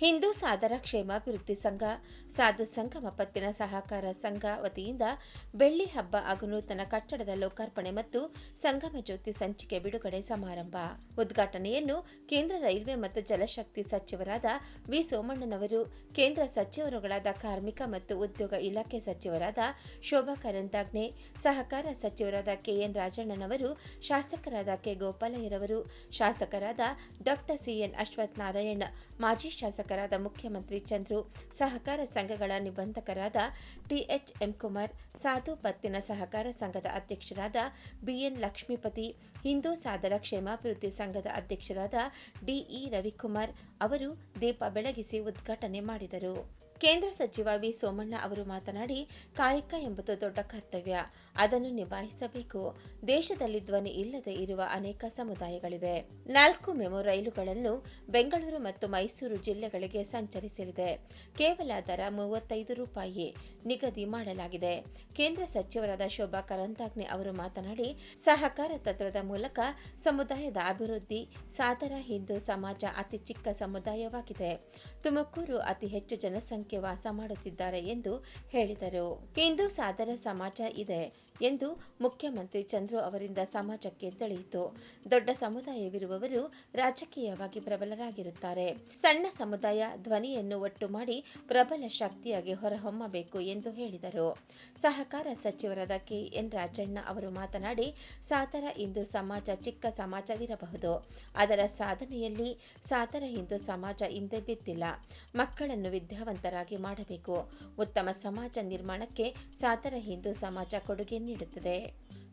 ಹಿಂದೂ ಸಾದರ ಕ್ಷೇಮಾಭಿವೃದ್ಧಿ ಸಂಘ, ಸಾಧು ಸಂಗಮ ಪತ್ತಿನ ಸಹಕಾರ ಸಂಘ ವತಿಯಿಂದ ಬೆಳ್ಳಿ ಹಬ್ಬ ಹಾಗೂ ನೂತನ ಕಟ್ಟಡದ ಲೋಕಾರ್ಪಣೆ ಮತ್ತು ಸಂಗಮ ಜ್ಯೋತಿ ಸಂಚಿಕೆ ಬಿಡುಗಡೆ ಸಮಾರಂಭ. ಉದ್ಘಾಟನೆಯನ್ನು ಕೇಂದ್ರ ರೈಲ್ವೆ ಮತ್ತು ಜಲಶಕ್ತಿ ಸಚಿವರಾದ ವಿ. ಸೋಮಣ್ಣನವರು, ಕೇಂದ್ರ ಸಚಿವರುಗಳಾದ ಕಾರ್ಮಿಕ ಮತ್ತು ಉದ್ಯೋಗ ಇಲಾಖೆ ಸಚಿವರಾದ ಶೋಭಾ ಕರಂದಾಗ್ನೆ ಸಹಕಾರ ಸಚಿವರಾದ ಕೆಎನ್ ರಾಜಣ್ಣನವರು, ಶಾಸಕರಾದ ಕೆ. ಗೋಪಾಲಯ್ಯರವರು, ಶಾಸಕರಾದ ಡಾಕ್ಟರ್ ಸಿಎನ್ ಅಶ್ವಥ್ ನಾರಾಯಣ್ ಮಾಜಿ ಶಾಸಕರಾದ ಮುಖ್ಯಮಂತ್ರಿ ಚಂದ್ರು, ಸಹಕಾರ ಸಂಘಗಳ ನಿಬಂಧಕರಾದ ಟಿಎಚ್ ಎಂ ಕುಮಾರ್, ಸಾಧು ಪತ್ತಿನ ಸಹಕಾರ ಸಂಘದ ಅಧ್ಯಕ್ಷರಾದ ಬಿಎನ್ ಲಕ್ಷ್ಮೀಪತಿ, ಹಿಂದೂ ಸಾದರ ಕ್ಷೇಮಾಭಿವೃದ್ಧಿ ಸಂಘದ ಅಧ್ಯಕ್ಷರಾದ ಡಿಇ ರವಿಕುಮಾರ್ ಅವರು ದೀಪ ಬೆಳಗಿಸಿ ಉದ್ಘಾಟನೆ ಮಾಡಿದರು. ಕೇಂದ್ರ ಸಚಿವ ವಿ ಸೋಮಣ್ಣ ಅವರು ಮಾತನಾಡಿ, ಕಾಯಕ ಎಂಬುದು ದೊಡ್ಡ ಕರ್ತವ್ಯ. ಅದನ್ನು ನಿಭಾಯಿಸಬೇಕು. ದೇಶದಲ್ಲಿ ಧ್ವನಿ ಇಲ್ಲದೆ ಇರುವ ಅನೇಕ ಸಮುದಾಯಗಳಿವೆ. ನಾಲ್ಕು ಮೆಮೊ ರೈಲುಗಳನ್ನು ಬೆಂಗಳೂರು ಮತ್ತು ಮೈಸೂರು ಜಿಲ್ಲೆಗಳಿಗೆ ಸಂಚರಿಸಲಿದೆ. ಕೇವಲ ದರ ಮೂವತ್ತೈದು ರೂಪಾಯಿ ನಿಗದಿ ಮಾಡಲಾಗಿದೆ. ಕೇಂದ್ರ ಸಚಿವರಾದ ಶೋಭಾ ಕರಂದಾಗ್ನೆ ಅವರು ಮಾತನಾಡಿ, ಸಹಕಾರ ತತ್ವದ ಮೂಲಕ ಸಮುದಾಯದ ಅಭಿವೃದ್ಧಿ ಸಾದರ ಹಿಂದೂ ಸಮಾಜ ಅತಿ ಚಿಕ್ಕ ಸಮುದಾಯವಾಗಿದೆ. ತುಮಕೂರು ಅತಿ ಹೆಚ್ಚು ಜನಸಂಖ್ಯೆ ವಾಸ ಮಾಡುತ್ತಿದ್ದಾರೆ ಎಂದು ಹೇಳಿದರು. ಹಿಂದೂ ಸಾದರ ಸಮಾಜ ಇದೆ. ಎಂದು ಮುಖ್ಯಮಂತ್ರಿ ಚಂದ್ರು ಅವರಿಂದ ಸಮಾಜಕ್ಕೆ ತಿಳಿಯಿತು. ದೊಡ್ಡ ಸಮುದಾಯವಿರುವವರು ರಾಜಕೀಯವಾಗಿ ಪ್ರಬಲರಾಗಿರುತ್ತಾರೆ. ಸಣ್ಣ ಸಮುದಾಯ ಧ್ವನಿಯನ್ನು ಒಟ್ಟು ಮಾಡಿ ಪ್ರಬಲ ಶಕ್ತಿಯಾಗಿ ಹೊರಹೊಮ್ಮಬೇಕು ಎಂದು ಹೇಳಿದರು. ಸಹಕಾರ ಸಚಿವರಾದ ಕೆಎನ್ ರಾಜಣ್ಣ ಅವರು ಮಾತನಾಡಿ ಸಾತರ ಹಿಂದೂ ಸಮಾಜ ಚಿಕ್ಕ ಸಮಾಜವಿರಬಹುದು. ಅದರ ಸಾಧನೆಯಲ್ಲಿ ಸಾತರ ಹಿಂದೂ ಸಮಾಜ ಹಿಂದೆ ಬಿದ್ದಿಲ್ಲ. ಮಕ್ಕಳನ್ನು ವಿದ್ಯಾವಂತರಾಗಿ ಮಾಡಬೇಕು. ಉತ್ತಮ ಸಮಾಜ ನಿರ್ಮಾಣಕ್ಕೆ ಸಾತರ ಹಿಂದೂ ಸಮಾಜ ಕೊಡುಗೆ ನೀಡುತ್ತದೆ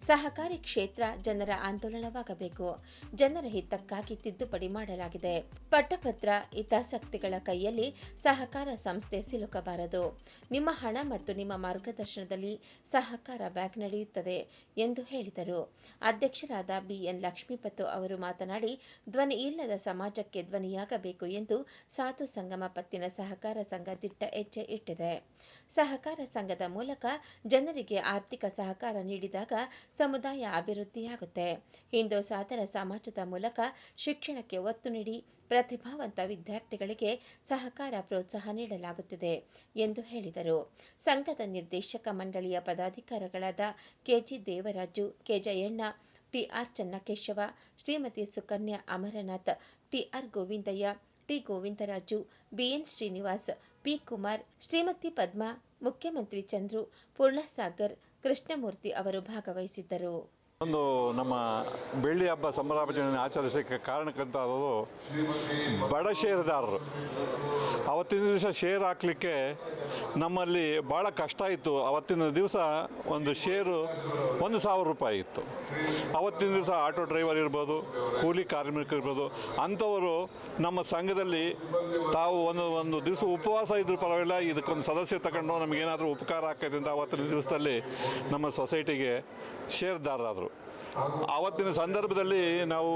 ಸಹಕಾರಿ ಕ್ಷೇತ್ರ ಜನರ ಆಂದೋಲನವಾಗಬೇಕು. ಜನರ ಹಿತಕ್ಕಾಗಿ ತಿದ್ದುಪಡಿ ಮಾಡಲಾಗಿದೆ. ಪಟ್ಟಪತ್ರ, ಹಿತಾಸಕ್ತಿಗಳ ಕೈಯಲ್ಲಿ ಸಹಕಾರ ಸಂಸ್ಥೆ ಸಿಲುಕಬಾರದು. ನಿಮ್ಮ ಹಣ ಮತ್ತು ನಿಮ್ಮ ಮಾರ್ಗದರ್ಶನದಲ್ಲಿ ಸಹಕಾರ ಬ್ಯಾಂಕ್ ನಡೆಯುತ್ತದೆ ಎಂದು ಹೇಳಿದರು. ಅಧ್ಯಕ್ಷರಾದ ಬಿಎನ್ ಲಕ್ಷ್ಮೀಪತ್ತು ಅವರು ಮಾತನಾಡಿ, ಧ್ವನಿ ಇಲ್ಲದ ಸಮಾಜಕ್ಕೆ ಧ್ವನಿಯಾಗಬೇಕು ಎಂದು ಸಾಧು ಸಂಗಮ ಪತ್ತಿನ ಸಹಕಾರ ಸಂಘ ದಿಟ್ಟ ಹೆಜ್ಜೆ ಇಟ್ಟಿದೆ. ಸಹಕಾರ ಸಂಘದ ಮೂಲಕ ಜನರಿಗೆ ಆರ್ಥಿಕ ಸಹಕಾರ ನೀಡಿದಾಗ ಸಮುದಾಯ ಅಭಿವೃದ್ಧಿಯಾಗುತ್ತೆ. ಹಿಂದೂ ಸಾಧನ ಸಮಾಜದ ಮೂಲಕ ಶಿಕ್ಷಣಕ್ಕೆ ಒತ್ತು ನೀಡಿ ಪ್ರತಿಭಾವಂತ ವಿದ್ಯಾರ್ಥಿಗಳಿಗೆ ಸಹಕಾರ ಪ್ರೋತ್ಸಾಹ ನೀಡಲಾಗುತ್ತಿದೆ ಎಂದು ಹೇಳಿದರು. ಸಂಘದ ನಿರ್ದೇಶಕ ಮಂಡಳಿಯ ಪದಾಧಿಕಾರಿಗಳಾದ K G Devaraju K Jayanna T R Channakeshava, Shrimati Sukanya Amarnath, T R Govindaiah T Govindaraju B N Srinivas P Kumar Shrimati Padma, Mukhyamantri Chandru, Purnasagar Krishnamurthy ಅವರು ಭಾಗವಹಿಸಿದ್ದರು. ಒಂದು ನಮ್ಮ ಬೆಳ್ಳಿ ಹಬ್ಬ ಸಂಭ್ರಮಾಚರಣೆ ಆಚರಿಸೋಕ್ಕೆ ಕಾರಣಕ್ಕಂತಾದದು ಬಡ ಷೇರುದಾರರು. ಅವತ್ತಿನ ದಿವಸ ಶೇರ್ ಹಾಕಲಿಕ್ಕೆ ನಮ್ಮಲ್ಲಿ ಭಾಳ ಕಷ್ಟ ಇತ್ತು. ಅವತ್ತಿನ ದಿವಸ ಒಂದು ಶೇರು ಒಂದು ಸಾವಿರ ರೂಪಾಯಿ ಇತ್ತು. ಅವತ್ತಿನ ದಿವಸ ಆಟೋ ಡ್ರೈವರ್ ಇರ್ಬೋದು, ಕೂಲಿ ಕಾರ್ಮಿಕರು ಇರ್ಬೋದು, ಅಂಥವರು ನಮ್ಮ ಸಂಘದಲ್ಲಿ ತಾವು ಒಂದು ಒಂದು ದಿವಸ ಉಪವಾಸ ಇದ್ರೂ ಪರವಾಗಿಲ್ಲ, ಇದಕ್ಕೊಂದು ಸದಸ್ಯ ತಗೊಂಡು ನಮಗೇನಾದರೂ ಉಪಕಾರ ಆಕೈತೆ ಅಂತ ಅವತ್ತಿನ ದಿವಸದಲ್ಲಿ ನಮ್ಮ ಸೊಸೈಟಿಗೆ ಷೇರ್ದಾರರಾದರು. ಆವತ್ತಿನ ಸಂದರ್ಭದಲ್ಲಿ ನಾವು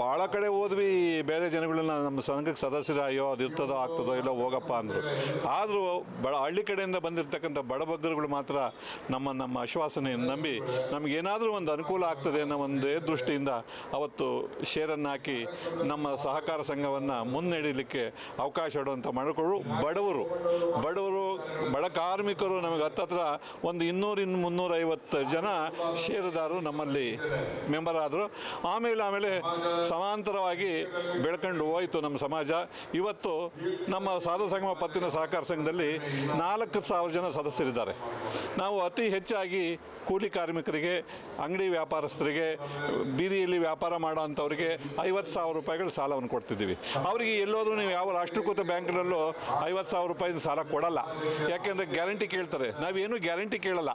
ಭಾಳ ಕಡೆ ಹೋದ್ವಿ. ಬೇರೆ ಜನಗಳನ್ನ ನಮ್ಮ ಸಂಘಕ್ಕೆ ಸದಸ್ಯರ ಅಯ್ಯೋ ಅದು ಇರ್ತದೋ, ಆಗ್ತದೋ, ಇಲ್ಲೋ ಹೋಗಪ್ಪ ಅಂದರು. ಆದರೂ ಬಡ ಹಳ್ಳಿ ಕಡೆಯಿಂದ ಬಂದಿರತಕ್ಕಂಥ ಬಡಬಗ್ಗರುಗಳು ಮಾತ್ರ ನಮ್ಮ ನಮ್ಮ ಆಶ್ವಾಸನೆಯನ್ನು ನಂಬಿ ನಮಗೇನಾದರೂ ಒಂದು ಅನುಕೂಲ ಆಗ್ತದೆ ಅನ್ನೋ ಒಂದೇ ದೃಷ್ಟಿಯಿಂದ ಅವತ್ತು ಶೇರನ್ನು ಹಾಕಿ ನಮ್ಮ ಸಹಕಾರ ಸಂಘವನ್ನು ಮುನ್ನಡೆಯಲಿಕ್ಕೆ ಅವಕಾಶ ಇಡುವಂಥ ಮಾಡಿಕೊಳ್ಳು. ಬಡವರು ಬಡವರು, ಬಡ ಕಾರ್ಮಿಕರು ನಮಗೆ ಹತ್ತತ್ರ ಒಂದು ಇನ್ನೂರಿಂದ ಇನ್ನು ಮುನ್ನೂರೈವತ್ತು ಜನ ಷೇರುದಾರರು ನಮ್ಮಲ್ಲಿ ಮೆಂಬರ್ ಆದರು ಆಮೇಲೆ ಆಮೇಲೆ ಸಮಾಂತರವಾಗಿ ಬೆಳ್ಕೊಂಡು ಹೋಯಿತು ನಮ್ಮ ಸಮಾಜ. ಇವತ್ತು ನಮ್ಮ ಸಾಧು ಸಂಗಮ ಪತ್ತಿನ ಸಹಕಾರ ಸಂಘದಲ್ಲಿ ನಾಲ್ಕು ಸಾವಿರ ಜನ ಸದಸ್ಯರಿದ್ದಾರೆ. ನಾವು ಅತಿ ಹೆಚ್ಚಾಗಿ ಕೂಲಿ ಕಾರ್ಮಿಕರಿಗೆ, ಅಂಗಡಿ ವ್ಯಾಪಾರಸ್ಥರಿಗೆ, ಬೀದಿಯಲ್ಲಿ ವ್ಯಾಪಾರ ಮಾಡೋ ಅಂಥವ್ರಿಗೆ ಐವತ್ತು ಸಾವಿರ ರೂಪಾಯಿಗಳು ಸಾಲವನ್ನು ಕೊಡ್ತಿದ್ದೀವಿ. ಅವರಿಗೆ ಎಲ್ಲೋದ್ರೂ ನೀವು ಯಾವ ರಾಷ್ಟ್ರೀಕೃತ ಬ್ಯಾಂಕ್ನಲ್ಲೂ ಐವತ್ತು ಸಾವಿರ ರೂಪಾಯಿ ಸಾಲ ಕೊಡಲ್ಲ. ಯಾಕೆಂದರೆ ಗ್ಯಾರಂಟಿ ಕೇಳ್ತಾರೆ. ನಾವೇನು ಗ್ಯಾರಂಟಿ ಕೇಳಲ್ಲ.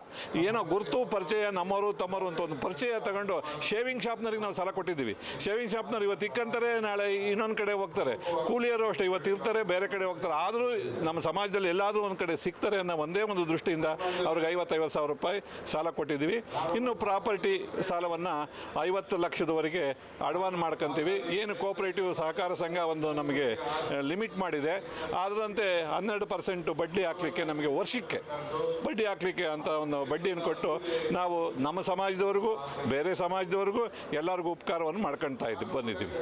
ಏನೋ ಗುರುತು ಪರಿಚಯ ನಮ್ಮವರು ತಮ್ಮರು ಅಂತ ಒಂದು ಪರಿಚಯ ತಗೊಂಡು ಶೇವಿಂಗ್ ಶಾಪ್ನವ್ರಿಗೆ ನಾವು ಸಾಲ ಕೊಟ್ಟಿದ್ದೀವಿ. ಶೇವಿಂಗ್ ಶಾಪ್ನವ್ರು ಇವತ್ತು ಇಕ್ಕಂತಾರೆ, ನಾಳೆ ಇನ್ನೊಂದು ಕಡೆ ಹೋಗ್ತಾರೆ. ಕೂಲಿಯರು ಅಷ್ಟೇ ಇವತ್ತು ಇರ್ತಾರೆ, ಬೇರೆ ಕಡೆ ಹೋಗ್ತಾರೆ. ಆದರೂ ನಮ್ಮ ಸಮಾಜದಲ್ಲಿ ಎಲ್ಲಾದರೂ ಒಂದು ಕಡೆ ಸಿಗ್ತಾರೆ ಅನ್ನೋ ಒಂದೇ ಒಂದು ದೃಷ್ಟಿಯಿಂದ ಅವ್ರಿಗೆ ಐವತ್ತೈವತ್ತು ಸಾವಿರ ರೂಪಾಯಿ ಸಾಲ ಕೊಟ್ಟಿದ್ದೀವಿ. ಇನ್ನು ಪ್ರಾಪರ್ಟಿ ಸಾಲವನ್ನು ಐವತ್ತು ಲಕ್ಷದವರೆಗೆ ಅಡ್ವಾನ್ ಮಾಡ್ಕೊಂತೀವಿ. ಏನು ಕೋಪರೇಟಿವ್ ಸಹಕಾರ ಸಂಘ ಒಂದು ನಮಗೆ ಲಿಮಿಟ್ ಮಾಡಿದೆ. ಅದರಂತೆ ಹನ್ನೆರಡು ಪರ್ಸೆಂಟ್ ಬಡ್ಡಿ ಹಾಕಲಿಕ್ಕೆ ನಮಗೆ ವರ್ಷಕ್ಕೆ ಬಡ್ಡಿ ಹಾಕಲಿಕ್ಕೆ ಅಂತ ಒಂದು ಬಡ್ಡಿಯನ್ನು ಕೊಟ್ಟು ನಾವು ನಮ್ಮ ಸಮಾಜದವರೆಗೂ, ಬೇರೆ ಸಮಾಜದವರೆಗೂ ಎಲ್ಲರಿಗೂ ಉಪಕಾರವನ್ನು ಮಾಡ್ಕೊಳ್ತಾ ಇದ್ದೀವಿ ಬಂದಿದ್ದೀವಿ.